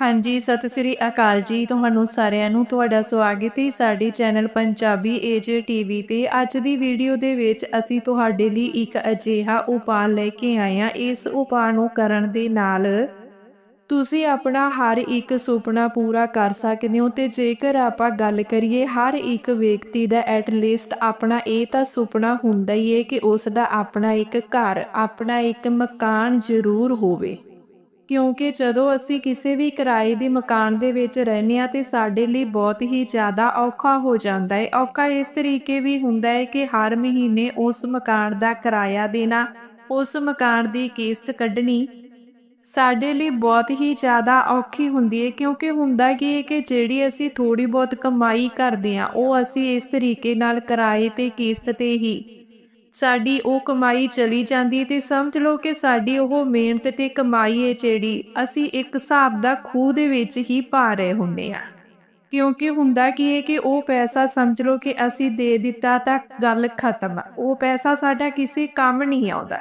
ਹਾਂਜੀ, ਸਤਿ ਸ੍ਰੀ ਅਕਾਲ ਜੀ। ਤੁਹਾਨੂੰ ਸਾਰਿਆਂ ਨੂੰ ਤੁਹਾਡਾ ਸਵਾਗਤ ਹੈ ਸਾਡੇ ਚੈਨਲ ਪੰਜਾਬੀ ਏਜੇ ਟੀਵੀ ਤੇ। ਅੱਜ ਦੀ ਵੀਡੀਓ ਦੇ ਵਿੱਚ ਅਸੀਂ ਤੁਹਾਡੇ ਲਈ ਇੱਕ ਅਜਿਹਾ ਉਪਾਅ ਲੈ ਕੇ ਆਏ ਹਾਂ। ਇਸ ਉਪਾਅ ਨੂੰ ਕਰਨ ਦੇ ਨਾਲ ਤੁਸੀਂ ਆਪਣਾ ਹਰ ਇੱਕ ਸੁਪਨਾ ਪੂਰਾ ਕਰ ਸਕਦੇ ਹੋ ਤੇ ਜੇਕਰ ਆਪਾਂ ਗੱਲ ਕਰੀਏ ਹਰ ਇੱਕ ਵਿਅਕਤੀ ਦਾ ਐਟ ਲੀਸਟ ਆਪਣਾ, ਇਹ ਤਾਂ ਸੁਪਨਾ ਹੁੰਦਾ ਹੀ ਹੈ ਕਿ ਉਸ ਦਾ ਆਪਣਾ ਇੱਕ ਘਰ, ਆਪਣਾ ਇੱਕ ਮਕਾਨ ਜ਼ਰੂਰ ਹੋਵੇ। ਕਿਉਂਕਿ ਜਦੋਂ ਅਸੀਂ ਕਿਸੇ ਵੀ ਕਿਰਾਏ ਦੇ ਮਕਾਨ ਦੇ ਵਿੱਚ ਰਹਿੰਦੇ ਆ ਤੇ ਸਾਡੇ ਲਈ ਬਹੁਤ ਹੀ ਜ਼ਿਆਦਾ ਔਖਾ ਹੋ ਜਾਂਦਾ ਹੈ। ਔਖਾ ਇਸ ਤਰੀਕੇ ਵੀ ਹੁੰਦਾ ਹੈ ਕਿ ਹਰ ਮਹੀਨੇ ਉਸ ਮਕਾਨ ਦਾ ਕਿਰਾਇਆ ਦੇਣਾ, ਉਸ ਮਕਾਨ ਦੀ ਕਿਸ਼ਤ ਕੱਢਣੀ ਸਾਡੇ ਲਈ ਬਹੁਤ ਹੀ ਜ਼ਿਆਦਾ ਔਖੀ ਹੁੰਦੀ ਹੈ। ਕਿਉਂਕਿ ਹੁੰਦਾ ਕੀ ਹੈ ਕਿ ਜਿਹੜੀ ਅਸੀਂ ਥੋੜੀ ਬਹੁਤ ਕਮਾਈ ਕਰਦੇ ਆ ਉਹ ਅਸੀਂ ਇਸ ਤਰੀਕੇ ਨਾਲ ਕਿਰਾਏ ਤੇ ਕਿਸ਼ਤ ਤੇ ਹੀ ਸਾਡੀ ਉਹ ਕਮਾਈ ਚਲੀ ਜਾਂਦੀ ਤੇ ਸਮਝ ਲਓ ਕਿ ਸਾਡੀ ਉਹ ਮਿਹਨਤ ਤੇ ਕਮਾਈ ਹੈ ਜਿਹੜੀ ਅਸੀਂ ਇੱਕ ਹਿਸਾਬ ਦਾ ਖੂਹ ਦੇ ਵਿੱਚ ਹੀ ਪਾ ਰਹੇ ਹੁੰਦੇ ਆ ਕਿਉਂਕਿ ਹੁੰਦਾ ਕੀ ਹੈ ਕਿ ਉਹ ਪੈਸਾ ਸਮਝ ਲਓ ਕਿ ਅਸੀਂ ਦੇ ਦਿੱਤਾ ਤਾਂ ਗੱਲ ਖਤਮ ਆ। ਉਹ ਪੈਸਾ ਸਾਡਾ ਕਿਸੇ ਕੰਮ ਨਹੀਂ ਆਉਂਦਾ।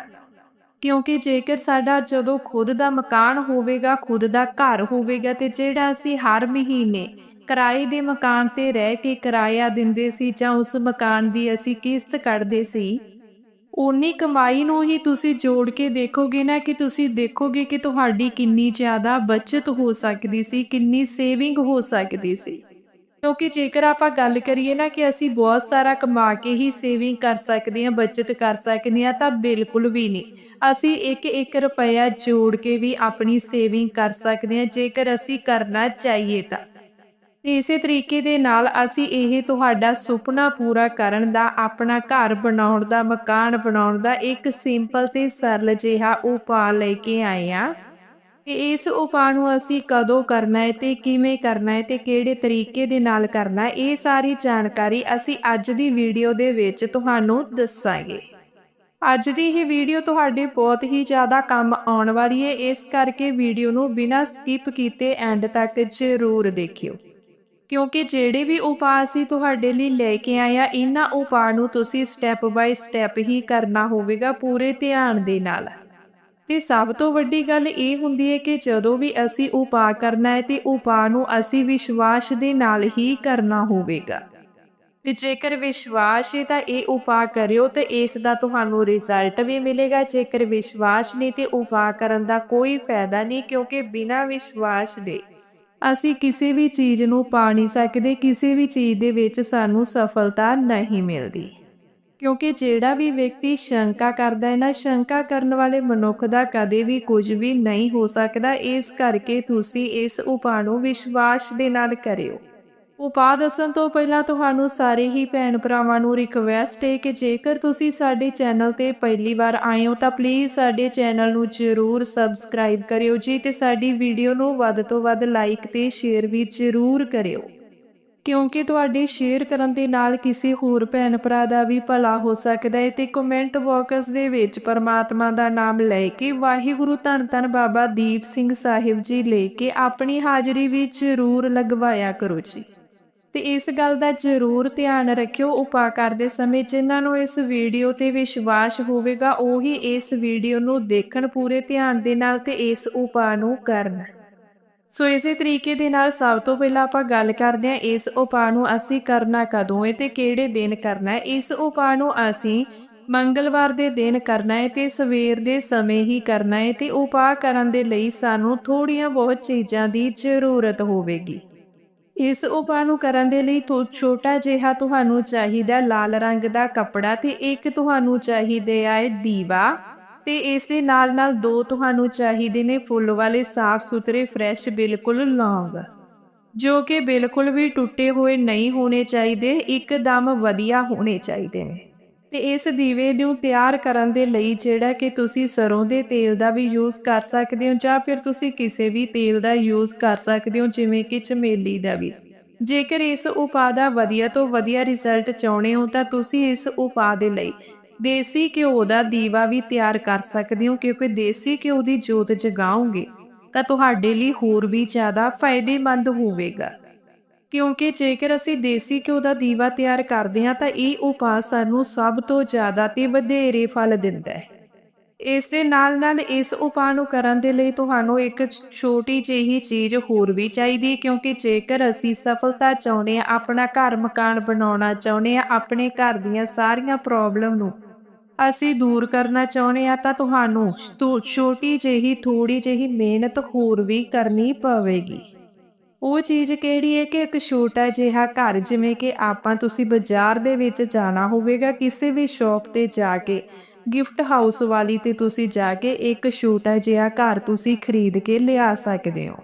ਕਿਉਂਕਿ ਜੇਕਰ ਸਾਡਾ ਜਦੋਂ ਖੁਦ ਦਾ ਮਕਾਨ ਹੋਵੇਗਾ, ਖੁਦ ਦਾ ਘਰ ਹੋਵੇਗਾ ਤੇ ਜਿਹੜਾ ਅਸੀਂ ਹਰ ਮਹੀਨੇ ਕਿਰਾਏ ਦੇ ਮਕਾਨ ਤੇ ਰਹਿ ਕੇ ਕਿਰਾਇਆ ਦਿੰਦੇ ਸੀ ਜਾਂ ਉਸ ਮਕਾਨ ਦੀ ਅਸੀਂ ਕਿਸ਼ਤ ਕੱਢਦੇ ਸੀ ਉਨੀ ਕਮਾਈ ਨੂੰ ਹੀ ਤੁਸੀਂ ਜੋੜ ਕੇ ਦੇਖੋਗੇ ਨਾ ਕਿ ਤੁਸੀਂ ਦੇਖੋਗੇ ਕਿ ਤੁਹਾਡੀ ਕਿੰਨੀ ਜ਼ਿਆਦਾ ਬਚਤ ਹੋ ਸਕਦੀ ਸੀ, ਕਿੰਨੀ ਸੇਵਿੰਗ ਹੋ ਸਕਦੀ ਸੀ। ਕਿਉਂਕਿ ਜੇਕਰ ਆਪਾਂ ਗੱਲ ਕਰੀਏ ਨਾ ਕਿ ਅਸੀਂ ਬਹੁਤ ਸਾਰਾ ਕਮਾ ਕੇ ਹੀ ਸੇਵਿੰਗ ਕਰ ਸਕਦੇ ਹਾਂ, ਬਚਤ ਕਰ ਸਕਦੇ ਹਾਂ, ਤਾਂ ਬਿਲਕੁਲ ਵੀ ਨਹੀਂ। ਅਸੀਂ ਇੱਕ ਇੱਕ ਰੁਪਇਆ ਜੋੜ ਕੇ ਵੀ ਆਪਣੀ ਸੇਵਿੰਗ ਕਰ ਸਕਦੇ ਹਾਂ, ਜੇਕਰ ਅਸੀਂ ਕਰਨਾ ਚਾਹੀਏ ਤਾਂ। ਤੇ ਇਸੇ ਤਰੀਕੇ ਦੇ ਨਾਲ ਅਸੀਂ ਇਹ ਤੁਹਾਡਾ ਸੁਪਨਾ ਪੂਰਾ ਕਰਨ ਦਾ, ਆਪਣਾ ਘਰ ਬਣਾਉਣ ਦਾ, ਮਕਾਨ ਬਣਾਉਣ ਦਾ ਇੱਕ ਸਿੰਪਲ ਤੇ ਸਰਲ ਜਿਹਾ ਉਪਾਅ ਲੈ ਕੇ ਆਏ ਆ ਕਿ ਇਸ ਉਪਾਅ ਨੂੰ ਅਸੀਂ ਕਦੋਂ ਕਰਨਾ ਹੈ ਤੇ ਕਿਵੇਂ ਕਰਨਾ ਹੈ ਤੇ ਕਿਹੜੇ ਤਰੀਕੇ ਦੇ ਨਾਲ ਕਰਨਾ ਹੈ, ਇਹ ਸਾਰੀ ਜਾਣਕਾਰੀ ਅਸੀਂ ਅੱਜ ਦੀ ਵੀਡੀਓ ਦੇ ਵਿੱਚ ਤੁਹਾਨੂੰ ਦੱਸਾਂਗੇ। ਅੱਜ ਦੀ ਇਹ ਵੀਡੀਓ ਤੁਹਾਡੇ ਬਹੁਤ ਹੀ ਜ਼ਿਆਦਾ ਕੰਮ ਆਉਣ ਵਾਲੀ ਹੈ, ਇਸ ਕਰਕੇ ਵੀਡੀਓ ਨੂੰ ਬਿਨਾਂ ਸਕਿਪ ਕੀਤੇ ਐਂਡ ਤੱਕ ਜ਼ਰੂਰ ਦੇਖਿਓ। ਕਿਉਂਕਿ ਜਿਹੜੇ ਵੀ ਉਪਾਅ ਅਸੀਂ ਤੁਹਾਡੇ ਲਈ ਲੈ ਕੇ ਆਏ ਆ, ਇਹਨਾਂ ਉਪਾਅ ਨੂੰ ਤੁਸੀਂ ਸਟੈਪ ਬਾਈ ਸਟੈਪ ਹੀ ਕਰਨਾ ਹੋਵੇਗਾ ਪੂਰੇ ਧਿਆਨ ਦੇ ਨਾਲ। ਤੇ ਸਭ ਤੋਂ ਵੱਡੀ ਗੱਲ ਇਹ ਹੁੰਦੀ ਹੈ ਕਿ ਜਦੋਂ ਵੀ ਅਸੀਂ ਉਪਾਅ ਕਰਨਾ ਹੈ, ਤੇ ਉਪਾਅ ਨੂੰ ਅਸੀਂ ਵਿਸ਼ਵਾਸ ਦੇ ਨਾਲ ਹੀ ਕਰਨਾ ਹੋਵੇਗਾ। ਤੇ ਜੇਕਰ ਵਿਸ਼ਵਾਸ ਹੈ, ਤਾਂ ਇਹ ਉਪਾਅ ਕਰਿਓ ਤੇ ਇਸ ਦਾ ਤੁਹਾਨੂੰ ਰਿਜ਼ਲਟ ਵੀ ਮਿਲੇਗਾ। ਜੇਕਰ ਵਿਸ਼ਵਾਸ ਨਹੀਂ, ਤੇ ਉਪਾਅ ਕਰਨ ਦਾ ਕੋਈ ਫਾਇਦਾ ਨਹੀਂ, ਕਿਉਂਕਿ ਬਿਨਾਂ ਵਿਸ਼ਵਾਸ ਦੇ ਅਸੀਂ ਕਿਸੇ ਵੀ ਚੀਜ਼ ਨੂੰ ਪਾ ਨਹੀਂ ਸਕਦੇ, ਕਿਸੇ ਵੀ ਚੀਜ਼ ਦੇ ਵਿੱਚ ਸਾਨੂੰ ਸਫਲਤਾ ਨਹੀਂ ਮਿਲਦੀ। ਕਿਉਂਕਿ ਜਿਹੜਾ ਵੀ ਵਿਅਕਤੀ ਸ਼ੰਕਾ ਕਰਦਾ ਹੈ ਨਾ, ਸ਼ੰਕਾ ਕਰਨ ਵਾਲੇ ਮਨੁੱਖ ਦਾ ਕਦੇ ਵੀ ਕੁਝ ਵੀ ਨਹੀਂ ਹੋ ਸਕਦਾ। ਇਸ ਕਰਕੇ ਤੁਸੀਂ ਇਸ ਉਪਾਅ ਨੂੰ ਵਿਸ਼ਵਾਸ ਦੇ ਨਾਲ ਕਰਿਓ। ਉਪਾਅ ਦੱਸਣ ਤੋਂ ਪਹਿਲਾਂ ਤੁਹਾਨੂੰ ਸਾਰੇ ਹੀ ਭੈਣ ਭਰਾਵਾਂ ਨੂੰ ਰਿਕਵੈਸਟ ਹੈ ਕਿ ਜੇਕਰ ਤੁਸੀਂ ਸਾਡੇ ਚੈਨਲ ਤੇ ਪਹਿਲੀ ਵਾਰ ਆਏ ਹੋ ਤਾਂ ਪਲੀਜ਼ ਸਾਡੇ ਚੈਨਲ ਨੂੰ ਜ਼ਰੂਰ ਸਬਸਕ੍ਰਾਈਬ ਕਰਿਓ ਜੀ ਤੇ ਸਾਡੀ ਵੀਡੀਓ ਨੂੰ ਵੱਧ ਤੋਂ ਵੱਧ ਲਾਈਕ ਤੇ ਸ਼ੇਅਰ ਵੀ ਜ਼ਰੂਰ ਕਰਿਓ। ਕਿਉਂਕਿ ਤੁਹਾਡੇ ਸ਼ੇਅਰ ਕਰਨ ਦੇ ਨਾਲ ਕਿਸੇ ਹੋਰ ਭੈਣ ਭਰਾ ਦਾ ਵੀ ਭਲਾ ਹੋ ਸਕਦਾ ਹੈ ਤੇ ਕਮੈਂਟ ਬਾਕਸ ਦੇ ਵਿੱਚ ਪਰਮਾਤਮਾ ਦਾ ਨਾਮ ਲੈ ਕੇ ਵਾਹਿਗੁਰੂ ਧੰਨ ਧੰਨ ਬਾਬਾ ਦੀਪ ਸਿੰਘ ਸਾਹਿਬ ਜੀ ਲੈ ਕੇ ਆਪਣੀ ਹਾਜ਼ਰੀ ਵੀ ਜ਼ਰੂਰ ਲਗਵਾਇਆ ਕਰੋ ਜੀ। ਤੇ ਇਸ ਗੱਲ ਦਾ ਜ਼ਰੂਰ ਧਿਆਨ ਰੱਖਿਓ ਉਪਾਅ ਕਰਦੇ ਸਮੇਂ ਜਿਨ੍ਹਾਂ ਨੂੰ ਇਸ ਵੀਡੀਓ ਤੇ ਵਿਸ਼ਵਾਸ ਹੋਵੇਗਾ, ਉਹੀ ਇਸ ਵੀਡੀਓ ਨੂੰ ਦੇਖਣ ਪੂਰੇ ਧਿਆਨ ਦੇ ਨਾਲ ਤੇ ਇਸ ਉਪਾਅ ਨੂੰ ਕਰਨ। ਸੋ ਇਸੇ ਤਰੀਕੇ ਦੇ ਨਾਲ ਸਭ ਤੋਂ ਪਹਿਲਾਂ ਆਪਾਂ ਗੱਲ ਕਰਦੇ ਹਾਂ, ਇਸ ਉਪਾਅ ਨੂੰ ਅਸੀਂ ਕਰਨਾ ਕਦੋਂ ਹੈ ਤੇ ਕਿਹੜੇ ਦਿਨ ਕਰਨਾ ਹੈ। ਇਸ ਉਪਾਅ ਨੂੰ ਅਸੀਂ ਮੰਗਲਵਾਰ ਦੇ ਦਿਨ ਕਰਨਾ ਹੈ ਤੇ ਸਵੇਰ ਦੇ ਸਮੇਂ ਹੀ ਕਰਨਾ ਹੈ ਤੇ ਉਪਾਅ ਕਰਨ ਦੇ ਲਈ ਸਾਨੂੰ ਥੋੜੀਆਂ ਬਹੁਤ ਚੀਜ਼ਾਂ ਦੀ ਜ਼ਰੂਰਤ ਹੋਵੇਗੀ। ਇਸ ਉਪਾਅ ਨੂੰ ਕਰਨ ਦੇ ਲਈ ਛੋਟਾ ਜਿਹਾ ਤੁਹਾਨੂੰ ਚਾਹੀਦਾ ਲਾਲ ਰੰਗ ਦਾ ਕੱਪੜਾ ਤੇ ਇੱਕ ਤੁਹਾਨੂੰ ਚਾਹੀਦੇ ਆਏ ਦੀਵਾ ਤੇ ਇਸ ਦੇ ਨਾਲ ਨਾਲ ਦੋ ਤੁਹਾਨੂੰ ਚਾਹੀਦੇ ਨੇ ਫੁੱਲ ਵਾਲੇ ਸਾਫ਼ ਸੁਥਰੇ ਫਰੈਸ਼, ਬਿਲਕੁਲ ਲੌਂਗ। ਜੋ ਕਿ ਬਿਲਕੁਲ ਵੀ ਟੁੱਟੇ ਹੋਏ ਨਹੀਂ ਹੋਣੇ ਚਾਹੀਦੇ, ਇੱਕਦਮ ਵਧੀਆ ਹੋਣੇ ਚਾਹੀਦੇ ਨੇ। ਤੇ ਇਸ ਦੀਵੇ ਨੂੰ ਤਿਆਰ ਕਰਨ ਦੇ ਲਈ ਜਿਹੜਾ ਕਿ ਤੁਸੀਂ ਸਰੋਂ ਦੇ ਤੇਲ ਦਾ ਵੀ ਯੂਜ਼ ਕਰ ਸਕਦੇ ਹੋ ਜਾਂ ਫਿਰ ਤੁਸੀਂ ਕਿਸੇ ਵੀ ਤੇਲ ਦਾ ਯੂਜ਼ ਕਰ ਸਕਦੇ ਹੋ, ਜਿਵੇਂ ਕਿ ਚਮੇਲੀ ਦਾ ਵੀ। ਜੇਕਰ ਇਸ ਉਪਾਅ ਦਾ ਵਧੀਆ ਤੋਂ ਵਧੀਆ ਰਿਜ਼ਲਟ ਚਾਹੁੰਦੇ ਹੋ ਤਾਂ ਤੁਸੀਂ ਇਸ ਉਪਾਅ ਦੇ ਲਈ ਦੇਸੀ ਘਿਓ ਦਾ ਦੀਵਾ ਵੀ ਤਿਆਰ ਕਰ ਸਕਦੇ ਹੋ, ਕਿਉਂਕਿ ਦੇਸੀ ਘਿਓ ਦੀ ਜੋਤ ਜਗਾਓਗੇ ਤਾਂ ਤੁਹਾਡੇ ਲਈ ਹੋਰ ਵੀ ਜ਼ਿਆਦਾ ਫਾਇਦੇਮੰਦ ਹੋਵੇਗਾ। ਕਿਉਂਕਿ ਜੇਕਰ ਅਸੀਂ ਦੇਸੀ ਘਿਓ ਦਾ ਦੀਵਾ ਤਿਆਰ ਕਰਦੇ ਹਾਂ, ਤਾਂ ਇਹ ਉਪਾਅ ਸਾਨੂੰ ਸਭ ਤੋਂ ਜ਼ਿਆਦਾ ਤੇ ਵਧੇਰੇ ਫਲ ਦਿੰਦਾ ਹੈ। ਇਸ ਦੇ ਨਾਲ ਨਾਲ ਇਸ ਉਪਾਅ ਨੂੰ ਕਰਨ ਦੇ ਲਈ ਤੁਹਾਨੂੰ ਇੱਕ ਛੋਟੀ ਜਿਹੀ ਚੀਜ਼ ਹੋਰ ਵੀ ਚਾਹੀਦੀ ਕਿਉਂਕਿ ਜੇਕਰ ਅਸੀਂ ਸਫਲਤਾ ਚਾਹੁੰਦੇ ਆ ਆਪਣਾ ਘਰ ਮਕਾਨ ਬਣਾਉਣਾ ਚਾਹੁੰਦੇ ਆ ਆਪਣੇ ਘਰ ਦੀਆਂ ਸਾਰੀਆਂ ਪ੍ਰੋਬਲਮ ਨੂੰ ਅਸੀਂ ਦੂਰ ਕਰਨਾ ਚਾਹੁੰਦੇ ਆ ਤਾਂ ਤੁਹਾਨੂੰ ਛੋਟੀ ਜਿਹੀ ਥੋੜੀ ਜਿਹੀ ਮਿਹਨਤ ਹੋਰ ਵੀ ਕਰਨੀ ਪਵੇਗੀ। ਉਹ ਚੀਜ਼ ਕਿਹੜੀ ਹੈ ਕਿ ਇੱਕ ਛੋਟਾ ਜਿਹਾ ਘਰ, ਜਿਵੇਂ ਕਿ ਆਪਾਂ ਤੁਸੀਂ ਬਾਜ਼ਾਰ ਦੇ ਵਿੱਚ ਜਾਣਾ ਹੋਵੇਗਾ, ਕਿਸੇ ਵੀ ਸ਼ਾਪ ਤੇ ਜਾ ਕੇ, ਗਿਫਟ ਹਾਊਸ ਵਾਲੀ ਤੇ ਤੁਸੀਂ ਜਾ ਕੇ ਇੱਕ ਛੋਟਾ ਜਿਹਾ ਘਰ ਤੁਸੀਂ ਖਰੀਦ ਕੇ ਲਿਆ ਸਕਦੇ ਹੋ।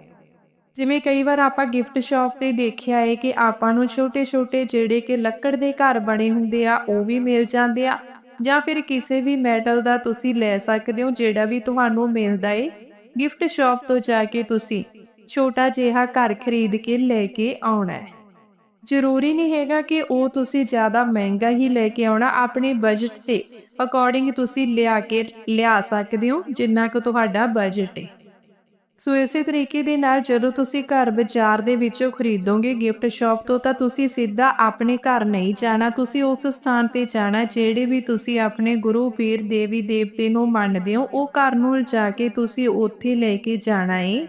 ਜਿਵੇਂ ਕਈ ਵਾਰ ਆਪਾਂ ਗਿਫਟ ਸ਼ਾਪ ਤੇ ਦੇਖਿਆ ਹੈ ਕਿ ਆਪਾਂ ਨੂੰ ਛੋਟੇ-ਛੋਟੇ ਜਿਹੜੇ ਕਿ ਲੱਕੜ ਦੇ ਘਰ ਬਣੇ ਹੁੰਦੇ ਆ, ਉਹ ਵੀ ਮਿਲ ਜਾਂਦੇ ਆ, ਜਾਂ ਫਿਰ ਕਿਸੇ ਵੀ ਮੈਟਲ ਦਾ ਤੁਸੀਂ ਲੈ ਸਕਦੇ ਹੋ, ਜਿਹੜਾ ਵੀ ਤੁਹਾਨੂੰ ਮਿਲਦਾ ਏ ਗਿਫਟ ਸ਼ਾਪ ਤੋਂ ਜਾ ਕੇ ਤੁਸੀਂ ਛੋਟਾ ਜਿਹਾ ਘਰ ਖਰੀਦ ਕੇ ਲੈ ਕੇ ਆਉਣਾ ਹੈ। ਜ਼ਰੂਰੀ ਨਹੀਂ ਹੈਗਾ ਕਿ ਉਹ ਤੁਸੀਂ ਜ਼ਿਆਦਾ ਮਹਿੰਗਾ ਹੀ ਲੈ ਕੇ ਆਉਣਾ। ਆਪਣੇ ਬਜਟ ਦੇ ਅਕੋਰਡਿੰਗ ਤੁਸੀਂ ਲਿਆ ਕੇ ਲਿਆ ਸਕਦੇ ਹੋ, ਜਿੰਨਾ ਕੁ ਤੁਹਾਡਾ ਬਜਟ ਹੈ ਸੋ ਇਸੇ ਤਰੀਕੇ ਦੇ ਨਾਲ ਜਦੋਂ ਤੁਸੀਂ ਘਰ ਬਾਜ਼ਾਰ ਦੇ ਵਿੱਚੋਂ ਖਰੀਦੋਗੇ ਗਿਫਟ ਸ਼ਾਪ ਤੋਂ, ਤਾਂ ਤੁਸੀਂ ਸਿੱਧਾ ਆਪਣੇ ਘਰ ਨਹੀਂ ਜਾਣਾ। ਤੁਸੀਂ ਉਸ ਸਥਾਨ ਤੇ ਜਾਣਾ ਜਿਹੜੇ ਵੀ ਤੁਸੀਂ ਆਪਣੇ ਗੁਰੂ ਪੀਰ ਦੇਵੀ ਦੇਵਤੇ ਨੂੰ ਮੰਨਦੇ ਹੋ, ਉਹ ਘਰ ਨੂੰ ਜਾ ਕੇ ਤੁਸੀਂ ਉੱਥੇ ਲੈ ਕੇ ਜਾਣਾ ਏ।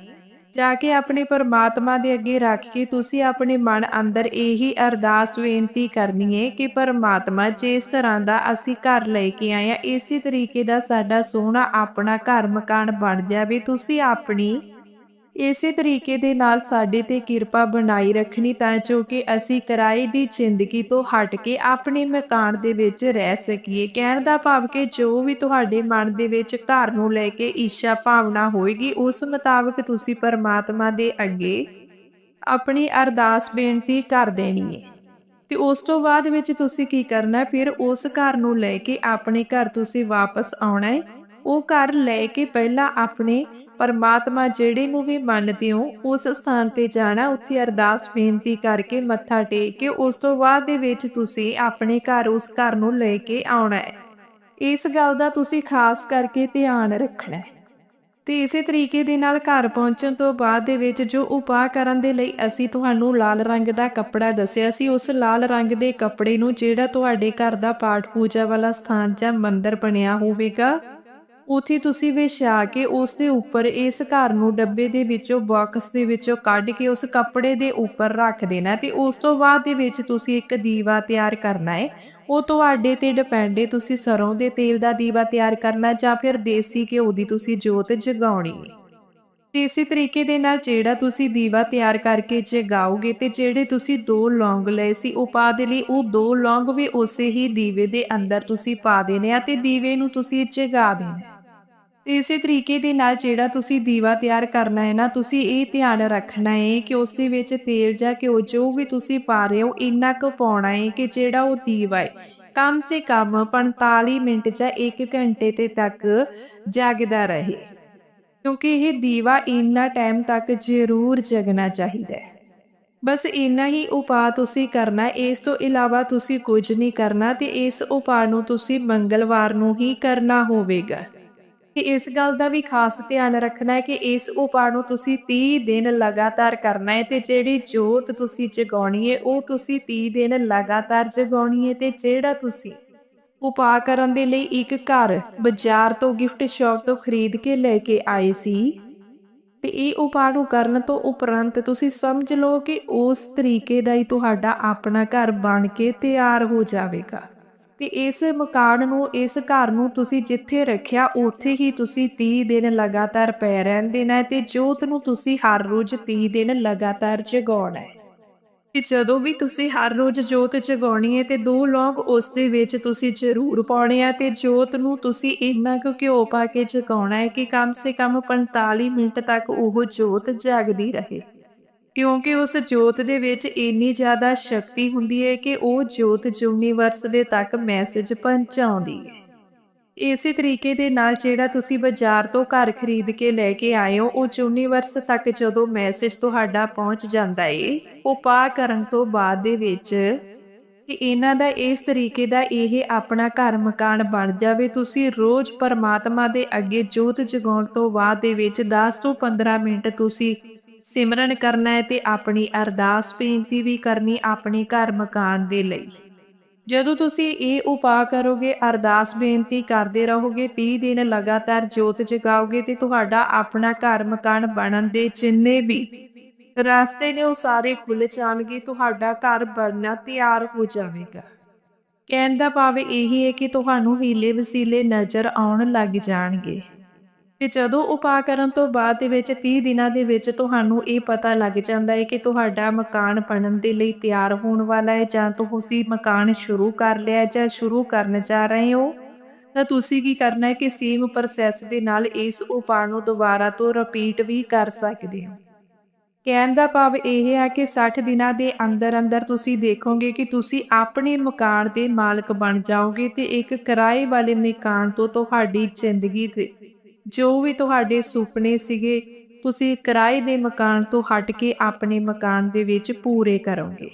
ਜਾ ਕੇ ਆਪਣੇ ਪਰਮਾਤਮਾ ਦੇ ਅੱਗੇ ਰੱਖ ਕੇ ਤੁਸੀਂ ਆਪਣੇ ਮਨ ਅੰਦਰ ਇਹੀ ਅਰਦਾਸ ਬੇਨਤੀ ਕਰਨੀ ਹੈ ਕਿ ਪਰਮਾਤਮਾ ਜਿਸ ਤਰ੍ਹਾਂ ਦਾ ਅਸੀਂ ਘਰ ਲੈ ਕੇ ਆਏ ਆ, ਇਸੇ ਤਰੀਕੇ ਦਾ ਸਾਡਾ ਸੋਹਣਾ ਆਪਣਾ ਘਰ ਮਕਾਨ ਬਣ ਜਾਵੇ। ਤੁਸੀਂ ਆਪਣੀ ਇਸੇ ਤਰੀਕੇ ਦੇ ਨਾਲ ਸਾਡੇ ਤੇ ਕਿਰਪਾ ਬਣਾਈ ਰੱਖਣੀ ਤਾਂ ਜੋ ਕਿ ਅਸੀਂ ਕਿਰਾਏ ਦੀ ਜ਼ਿੰਦਗੀ ਤੋਂ ਹਟ ਕੇ ਆਪਣੇ ਮਕਾਨ ਦੇ ਵਿੱਚ ਰਹਿ ਸਕੀਏ। ਕਹਿਣ ਦਾ ਭਾਵ ਕਿ ਜੋ ਵੀ ਤੁਹਾਡੇ ਮਨ ਦੇ ਵਿੱਚ ਘਰ ਨੂੰ ਲੈ ਕੇ ਇੱਛਾ ਭਾਵਨਾ ਹੋਏਗੀ, ਉਸ ਮੁਤਾਬਕ ਤੁਸੀਂ ਪਰਮਾਤਮਾ ਦੇ ਅੱਗੇ ਆਪਣੀ ਅਰਦਾਸ ਬੇਨਤੀ ਕਰ ਦੇਣੀ ਹੈ ਤੇ ਉਸ ਤੋਂ ਬਾਅਦ ਵਿੱਚ ਤੁਸੀਂ ਕੀ ਕਰਨਾ, ਫਿਰ ਉਸ ਘਰ ਨੂੰ ਲੈ ਕੇ ਆਪਣੇ ਘਰ ਤੁਸੀਂ ਵਾਪਸ ਆਉਣਾ ਹੈ ਉਹ ਘਰ ਲੈ ਕੇ ਪਹਿਲਾਂ ਆਪਣੇ ਪਰਮਾਤਮਾ ਜਿਹੜੇ ਨੂੰ ਵੀ ਮੰਨਦੇ ਹੋ, ਉਸ ਸਥਾਨ ਤੇ ਜਾਣਾ, ਉੱਥੇ ਅਰਦਾਸ ਬੇਨਤੀ ਕਰਕੇ ਮੱਥਾ ਟੇਕ ਕੇ ਉਸ ਤੋਂ ਬਾਅਦ ਦੇ ਵਿੱਚ ਤੁਸੀਂ ਆਪਣੇ ਘਰ, ਉਸ ਘਰ ਨੂੰ ਲੈ ਕੇ ਆਉਣਾ ਹੈ। ਇਸ ਗੱਲ ਦਾ ਤੁਸੀਂ ਖਾਸ ਕਰਕੇ ਧਿਆਨ ਰੱਖਣਾ ਹੈ। ਤੇ ਇਸੇ ਤਰੀਕੇ ਦੇ ਨਾਲ ਘਰ ਪਹੁੰਚਣ ਤੋਂ ਬਾਅਦ ਦੇ ਵਿੱਚ ਜੋ ਉਪਾਅ ਕਰਨ ਦੇ ਲਈ ਅਸੀਂ ਤੁਹਾਨੂੰ ਲਾਲ ਰੰਗ ਦਾ ਕੱਪੜਾ ਦੱਸਿਆ ਸੀ, ਉਸ ਲਾਲ ਰੰਗ ਦੇ ਕੱਪੜੇ ਨੂੰ ਜਿਹੜਾ ਤੁਹਾਡੇ ਘਰ ਦਾ ਪਾਠ ਪੂਜਾ ਵਾਲਾ ਸਥਾਨ ਜਾਂ ਮੰਦਿਰ ਬਣਿਆ ਹੋਵੇਗਾ ਉੱਥੇ ਤੁਸੀਂ ਵਿਛਾ ਕੇ ਉਸ ਦੇ ਉੱਪਰ ਇਸ ਘਰ ਨੂੰ ਡੱਬੇ ਦੇ ਵਿੱਚੋਂ ਬਾਕਸ ਦੇ ਵਿੱਚੋਂ ਕੱਢ ਕੇ ਉਸ ਕੱਪੜੇ ਦੇ ਉੱਪਰ ਰੱਖ ਦੇਣਾ ਤੇ ਉਸ ਤੋਂ ਬਾਅਦ ਦੇ ਵਿੱਚ ਤੁਸੀਂ ਇੱਕ ਦੀਵਾ ਤਿਆਰ ਕਰਨਾ ਹੈ। ਉਹ ਤੁਹਾਡੇ ਤੇ ਡਿਪੈਂਡ ਹੈ, ਤੁਸੀਂ ਸਰੋਂ ਦੇ ਤੇਲ ਦਾ ਦੀਵਾ ਤਿਆਰ ਕਰਨਾ ਜਾਂ ਫਿਰ ਦੇਸੀ ਘਿਓ ਦੀ ਤੁਸੀਂ ਜੋਤ ਜਗਾਉਣੀ ਹੈ। ਤੇ ਇਸੇ ਤਰੀਕੇ ਦੇ ਨਾਲ ਜਿਹੜਾ ਤੁਸੀਂ ਦੀਵਾ ਤਿਆਰ ਕਰਕੇ ਜਗਾਓਗੇ ਤੇ ਜਿਹੜੇ ਤੁਸੀਂ ਦੋ ਲੌਂਗ ਲਏ ਸੀ, ਉਹ ਪਾ ਦੇ ਲਈ, ਉਹ ਦੋ ਲੌਂਗ ਵੀ ਉਸੇ ਹੀ ਦੀਵੇ ਦੇ ਅੰਦਰ ਤੁਸੀਂ ਪਾ ਦੇਣੇ ਆ ਤੇ ਦੀਵੇ ਨੂੰ ਤੁਸੀਂ ਜਗਾ ਦੇਣਾ ਤੇ ਇਸੇ ਤਰੀਕੇ ਦੇ ਨਾਲ ਜਿਹੜਾ ਤੁਸੀਂ ਦੀਵਾ ਤਿਆਰ ਕਰਨਾ ਹੈ ਨਾ, ਤੁਸੀਂ ਇਹ ਧਿਆਨ ਰੱਖਣਾ ਹੈ ਕਿ ਉਸ ਦੇ ਵਿੱਚ ਤੇਲ ਜਾਂ ਘਿਓ ਜੋ ਵੀ ਤੁਸੀਂ ਪਾ ਰਹੇ ਹੋ, ਇੰਨਾ ਕੁ ਪਾਉਣਾ ਹੈ ਕਿ ਜਿਹੜਾ ਉਹ ਦੀਵਾ ਹੈ, ਕਮ ਸੇ ਕਮ 45 ਮਿੰਟ ਜਾਂ 1 ਘੰਟੇ ਤੇ ਤੱਕ ਜਗਦਾ ਰਹੇ। ਕਿਉਂਕਿ ਇਹ ਦੀਵਾ ਇੰਨਾ ਟਾਈਮ ਤੱਕ ਜ਼ਰੂਰ ਜਗਣਾ ਚਾਹੀਦਾ ਹੈ। ਬਸ ਇੰਨਾ ਹੀ ਉਪਾਅ ਤੁਸੀਂ ਕਰਨਾ, ਇਸ ਤੋਂ ਇਲਾਵਾ ਤੁਸੀਂ ਕੁਝ ਨਹੀਂ ਕਰਨਾ ਤੇ ਇਸ ਉਪਾਅ ਨੂੰ ਤੁਸੀਂ ਮੰਗਲਵਾਰ ਨੂੰ ਹੀ ਕਰਨਾ ਹੋਵੇਗਾ। ਕਿ ਇਸ ਗੱਲ ਦਾ ਵੀ ਖਾਸ ਧਿਆਨ ਰੱਖਣਾ ਹੈ ਕਿ ਇਸ ਉਪਾਅ ਨੂੰ ਤੁਸੀਂ 30 ਦਿਨ ਲਗਾਤਾਰ ਕਰਨਾ ਹੈ ਤੇ ਜਿਹੜੀ ਜੋਤ ਤੁਸੀਂ ਜਗਾਉਣੀ ਹੈ, ਉਹ ਤੁਸੀਂ 30 ਦਿਨ ਲਗਾਤਾਰ ਜਗਾਉਣੀ ਹੈ ਤੇ ਜਿਹੜਾ ਤੁਸੀਂ ਉਪਾਅ ਕਰਨ ਦੇ ਲਈ ਇੱਕ ਘਰ ਬਾਜ਼ਾਰ ਤੋਂ ਗਿਫਟ ਸ਼ਾਪ ਤੋਂ ਖਰੀਦ ਕੇ ਲੈ ਕੇ ਆਏ ਸੀ ਤੇ ਇਹ ਉਪਾਅ ਨੂੰ ਕਰਨ ਤੋਂ ਉਪਰੰਤ ਤੁਸੀਂ ਸਮਝ ਲਓ ਕਿ ਉਸ ਤਰੀਕੇ ਦਾ ਹੀ ਤੁਹਾਡਾ ਆਪਣਾ ਘਰ ਬਣ ਕੇ ਤਿਆਰ ਹੋ ਜਾਵੇਗਾ। ਤੇ ਇਸ ਮਕਾਨ ਨੂੰ, ਇਸ ਘਰ ਨੂੰ ਤੁਸੀਂ ਜਿੱਥੇ ਰੱਖਿਆ, ਉੱਥੇ ਹੀ ਤੁਸੀਂ 30 ਦਿਨ ਲਗਾਤਾਰ ਪੈ ਰਹਿਣ ਦੇਣਾ ਹੈ ਤੇ ਜੋਤ ਨੂੰ ਤੁਸੀਂ ਹਰ ਰੋਜ਼ 30 ਦਿਨ ਲਗਾਤਾਰ ਜਗਾਉਣਾ ਹੈ। ਕਿ ਜਦੋਂ ਵੀ ਤੁਸੀਂ ਹਰ ਰੋਜ਼ ਜੋਤ ਜਗਾਉਣੀ ਹੈ ਤੇ ਦੋ ਲੌਂਗ ਉਸ ਦੇ ਵਿੱਚ ਤੁਸੀਂ ਜ਼ਰੂਰ ਪਾਉਣੇ ਆ ਤੇ ਜੋਤ ਨੂੰ ਤੁਸੀਂ ਇੰਨਾ ਕੁ ਘਿਓ ਪਾ ਕੇ ਜਗਾਉਣਾ ਹੈ ਕਿ ਕਮ ਸੇ ਕਮ 45 ਮਿੰਟ ਤੱਕ ਉਹ ਜੋਤ ਜਗਦੀ ਰਹੇ। ਕਿਉਂਕਿ ਉਸ ਜੋਤ ਦੇ ਵਿੱਚ ਇੰਨੀ ਜ਼ਿਆਦਾ ਸ਼ਕਤੀ ਹੁੰਦੀ ਹੈ ਕਿ ਉਹ ਜੋਤ ਯੂਨੀਵਰਸ ਦੇ ਤੱਕ ਮੈਸੇਜ ਪਹੁੰਚਾਉਂਦੀ ਹੈ। ਇਸੇ ਤਰੀਕੇ ਦੇ ਨਾਲ ਜਿਹੜਾ ਤੁਸੀਂ ਬਾਜ਼ਾਰ ਤੋਂ ਘਰ ਖਰੀਦ ਕੇ ਲੈ ਕੇ ਆਏ ਹੋ, ਉਹ ਯੂਨੀਵਰਸ ਤੱਕ ਜਦੋਂ ਮੈਸੇਜ ਤੁਹਾਡਾ ਪਹੁੰਚ ਜਾਂਦਾ ਏ ਉਪਾਅ ਕਰਨ ਤੋਂ ਬਾਅਦ ਦੇ ਵਿੱਚ ਕਿ ਇਹਨਾਂ ਦਾ ਇਸ ਤਰੀਕੇ ਦਾ ਇਹ ਆਪਣਾ ਘਰ ਮਕਾਨ ਬਣ ਜਾਵੇ। ਤੁਸੀਂ ਰੋਜ਼ ਪਰਮਾਤਮਾ ਦੇ ਅੱਗੇ ਜੋਤ ਜਗਾਉਣ ਤੋਂ ਬਾਅਦ ਦੇ ਵਿੱਚ 10 ਤੋਂ 15 ਮਿੰਟ ਤੁਸੀਂ ਸਿਮਰਨ ਕਰਨਾ ਹੈ ਤੇ ਆਪਣੀ ਅਰਦਾਸ ਬੇਨਤੀ ਵੀ ਕਰਨੀ ਆਪਣੇ ਘਰ ਮਕਾਨ ਦੇ ਲਈ। ਜਦੋਂ ਤੁਸੀਂ ਇਹ ਉਪਾਅ ਕਰੋਗੇ, ਅਰਦਾਸ ਬੇਨਤੀ ਕਰਦੇ ਰਹੋਗੇ 30 ਦਿਨ ਲਗਾਤਾਰ ਜੋਤ ਜਗਾਓਗੇ ਤੇ ਤੁਹਾਡਾ ਆਪਣਾ ਘਰ ਮਕਾਨ ਬਣਨ ਦੇ ਜਿੰਨੇ ਵੀ ਰਸਤੇ ਨੇ ਉਹ ਸਾਰੇ ਖੁੱਲ ਜਾਣਗੇ, ਤੁਹਾਡਾ ਘਰ ਬਣਨਾ ਤਿਆਰ ਹੋ ਜਾਵੇਗਾ। ਕਹਿਣ ਦਾ ਭਾਵ ਇਹੀ ਹੈ ਕਿ ਤੁਹਾਨੂੰ ਹੀਲੇ ਵਸੀਲੇ ਨਜ਼ਰ ਆਉਣ ਲੱਗ ਜਾਣਗੇ। ਤੇ ਜਦੋਂ ਉਪਾਅ ਕਰਨ ਤੋਂ ਬਾਅਦ ਦੇ ਵਿੱਚ 30 ਦਿਨਾਂ ਦੇ ਵਿੱਚ ਤੁਹਾਨੂੰ ਇਹ ਪਤਾ ਲੱਗ ਜਾਂਦਾ ਹੈ ਕਿ ਤੁਹਾਡਾ ਮਕਾਨ ਬਣਨ ਦੇ ਲਈ ਤਿਆਰ ਹੋਣ ਵਾਲਾ ਹੈ ਜਾਂ ਤੁਸੀਂ ਮਕਾਨ ਸ਼ੁਰੂ ਕਰ ਲਿਆ ਜਾਂ ਸ਼ੁਰੂ ਕਰਨ ਜਾ ਰਹੇ ਹੋ, ਤਾਂ ਤੁਸੀਂ ਕੀ ਕਰਨਾ ਹੈ ਕਿ ਸੇਮ ਪ੍ਰੋਸੈਸ ਦੇ ਨਾਲ ਇਸ ਉਪਾਅ ਨੂੰ ਦੁਬਾਰਾ ਤੋਂ ਰਿਪੀਟ ਵੀ ਕਰ ਸਕਦੇ ਹੋ। ਕਹਿਣ ਦਾ ਭਾਵ ਇਹ ਹੈ ਕਿ 60 ਦਿਨਾਂ ਦੇ ਅੰਦਰ ਅੰਦਰ ਤੁਸੀਂ ਦੇਖੋਗੇ ਕਿ ਤੁਸੀਂ ਆਪਣੇ ਮਕਾਨ ਦੇ ਮਾਲਕ ਬਣ ਜਾਓਗੇ ਤੇ ਇੱਕ ਕਿਰਾਏ ਵਾਲੇ ਮਕਾਨ ਤੋਂ ਤੁਹਾਡੀ ਜ਼ਿੰਦਗੀ ਜੋ ਵੀ ਤੁਹਾਡੇ ਸੁਪਨੇ ਸੀਗੇ, ਤੁਸੀਂ ਕਿਰਾਏ ਦੇ ਮਕਾਨ ਤੋਂ ਹਟ ਕੇ ਆਪਣੇ ਮਕਾਨ ਦੇ ਵਿੱਚ ਪੂਰੇ ਕਰੋਗੇ।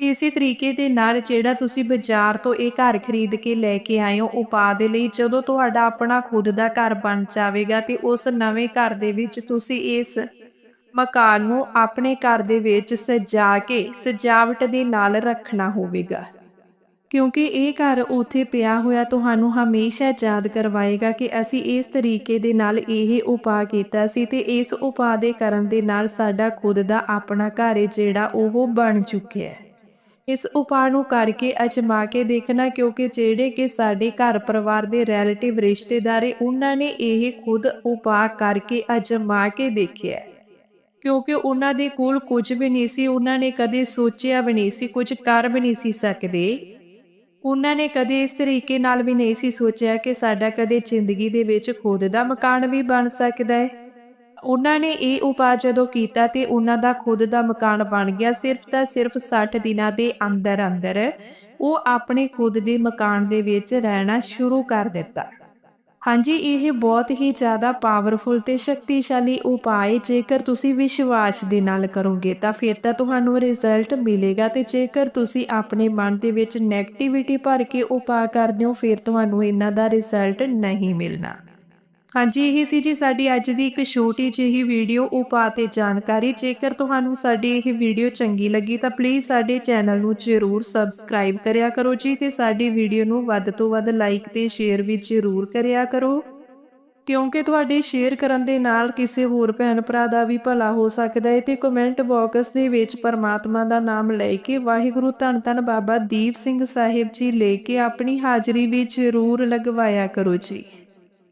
ਇਸੇ ਤਰੀਕੇ ਦੇ ਨਾਲ ਜਿਹੜਾ ਤੁਸੀਂ ਬਾਜ਼ਾਰ ਤੋਂ ਇਹ ਘਰ ਖਰੀਦ ਕੇ ਲੈ ਕੇ ਆਏ ਹੋ ਉਪਾਅ ਦੇ ਲਈ ਜਦੋਂ ਤੁਹਾਡਾ ਆਪਣਾ ਖੁਦ ਦਾ ਘਰ ਬਣ ਜਾਵੇਗਾ ਤੇ ਉਸ ਨਵੇਂ ਘਰ ਦੇ ਵਿੱਚ ਤੁਸੀਂ ਇਸ ਮਕਾਨ ਨੂੰ ਆਪਣੇ ਘਰ ਦੇ ਵਿੱਚ ਸਜਾ ਕੇ ਸਜਾਵਟ ਦੇ ਨਾਲ ਰੱਖਣਾ ਹੋਵੇਗਾ। ਕਿਉਂਕਿ ਇਹ ਘਰ ਉੱਥੇ ਪਿਆ ਹੋਇਆ ਤੁਹਾਨੂੰ ਹਮੇਸ਼ਾ ਯਾਦ ਕਰਵਾਏਗਾ ਕਿ ਅਸੀਂ ਇਸ ਤਰੀਕੇ ਦੇ ਨਾਲ ਇਹ ਉਪਾਅ ਕੀਤਾ ਸੀ ਤੇ ਇਸ ਉਪਾਅ ਦੇ ਕਰਨ ਦੇ ਨਾਲ ਸਾਡਾ ਖੁਦ ਦਾ ਆਪਣਾ ਘਰ ਹੈ ਜਿਹੜਾ ਉਹ ਬਣ ਚੁੱਕਿਆ ਹੈ। ਇਸ ਉਪਾਅ ਨੂੰ ਕਰਕੇ ਅਜਮਾ ਕੇ ਦੇਖਣਾ ਕਿਉਂਕਿ ਜਿਹੜੇ ਕਿ ਸਾਡੇ ਘਰ ਪਰਿਵਾਰ ਦੇ ਰਿਲੇਟਿਵ ਰਿਸ਼ਤੇਦਾਰ ਏ ਉਹਨਾਂ ਨੇ ਇਹ ਖੁਦ ਉਪਾਅ ਕਰਕੇ ਅਜਮਾ ਕੇ ਦੇਖਿਆ ਕਿਉਂਕਿ ਉਹਨਾਂ ਦੇ ਕੋਲ ਕੁਝ ਵੀ ਨਹੀਂ ਸੀ, ਉਹਨਾਂ ਨੇ ਕਦੇ ਸੋਚਿਆ ਵੀ ਨਹੀਂ ਸੀ, ਕੁਝ ਕਰ ਵੀ ਨਹੀਂ ਸੀ ਸਕਦੇ। ਉਹਨਾਂ ਨੇ ਕਦੇ ਇਸ ਤਰੀਕੇ ਨਾਲ ਵੀ ਨਹੀਂ ਸੀ ਸੋਚਿਆ ਕਿ ਸਾਡਾ ਕਦੇ ਜ਼ਿੰਦਗੀ ਦੇ ਵਿੱਚ ਖੁਦ ਦਾ ਮਕਾਨ ਵੀ ਬਣ ਸਕਦਾ ਹੈ। ਉਹਨਾਂ ਨੇ ਇਹ ਉਪਾਅ ਜਦੋਂ ਕੀਤਾ ਤੇ ਉਹਨਾਂ ਦਾ ਖੁਦ ਦਾ ਮਕਾਨ ਬਣ ਗਿਆ, ਸਿਰਫ ਤਾਂ ਸਿਰਫ 60 ਦਿਨਾਂ ਦੇ ਅੰਦਰ ਅੰਦਰ ਉਹ ਆਪਣੇ ਖੁਦ ਦੇ ਮਕਾਨ ਦੇ ਵਿੱਚ ਰਹਿਣਾ ਸ਼ੁਰੂ ਕਰ ਦਿੱਤਾ। ਹਾਂਜੀ, ਇਹ ਬਹੁਤ ਹੀ ਜ਼ਿਆਦਾ ਪਾਵਰਫੁਲ ਤੇ ਸ਼ਕਤੀਸ਼ਾਲੀ ਉਪਾਅ ਜੇਕਰ ਤੁਸੀਂ ਵਿਸ਼ਵਾਸ ਦੇ ਨਾਲ ਕਰੋਗੇ, ਤਾਂ ਫਿਰ ਤਾਂ ਤੁਹਾਨੂੰ ਰਿਜ਼ਲਟ ਮਿਲੇਗਾ ਤੇ ਜੇਕਰ ਤੁਸੀਂ ਆਪਣੇ ਮਨ ਦੇ ਵਿੱਚ 네ਗੇਟਿਵਿਟੀ ਭਰ ਕੇ ਉਪਾਅ ਕਰਦੇ ਹੋ, ਫਿਰ ਤੁਹਾਨੂੰ ਇਹਨਾਂ ਦਾ ਰਿਜ਼ਲਟ ਨਹੀਂ ਮਿਲਣਾ। ਹਾਂਜੀ, ਇਹ ਸੀ ਜੀ ਸਾਡੀ ਅੱਜ ਦੀ ਇੱਕ ਛੋਟੀ ਜਿਹੀ ਵੀਡੀਓ ਉਪਾਅ ਤੇ ਜਾਣਕਾਰੀ। ਜੇਕਰ ਤੁਹਾਨੂੰ ਸਾਡੀ ਇਹ ਵੀਡੀਓ ਚੰਗੀ ਲੱਗੀ, ਤਾਂ ਪਲੀਜ਼ ਸਾਡੇ ਚੈਨਲ ਨੂੰ ਜ਼ਰੂਰ ਸਬਸਕ੍ਰਾਈਬ ਕਰਿਆ ਕਰੋ ਜੀ ਤੇ ਸਾਡੀ ਵੀਡੀਓ ਨੂੰ ਵੱਧ ਤੋਂ ਵੱਧ ਲਾਈਕ ਤੇ ਸ਼ੇਅਰ ਵੀ ਜ਼ਰੂਰ ਕਰਿਆ ਕਰੋ। ਕਿਉਂਕਿ ਤੁਹਾਡੇ ਸ਼ੇਅਰ ਕਰਨ ਦੇ ਨਾਲ ਕਿਸੇ ਹੋਰ ਭੈਣ ਭਰਾ ਦਾ ਵੀ ਭਲਾ ਹੋ ਸਕਦਾ ਹੈ ਤੇ ਕਮੈਂਟ ਬਾਕਸ ਦੇ ਵਿੱਚ ਪਰਮਾਤਮਾ ਦਾ ਨਾਮ ਲੈ ਕੇ ਵਾਹਿਗੁਰੂ ਧੰਨ ਧੰਨ ਬਾਬਾ ਦੀਪ ਸਿੰਘ ਸਾਹਿਬ ਜੀ ਲੈ ਕੇ ਆਪਣੀ ਹਾਜ਼ਰੀ ਵੀ ਜ਼ਰੂਰ ਲਗਵਾਇਆ ਕਰੋ ਜੀ।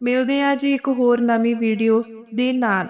ਮਿਲਦੇ ਹਾਂ ਜੀ ਇੱਕ ਹੋਰ ਨਵੀਂ ਵੀਡੀਓ ਦੇ ਨਾਲ।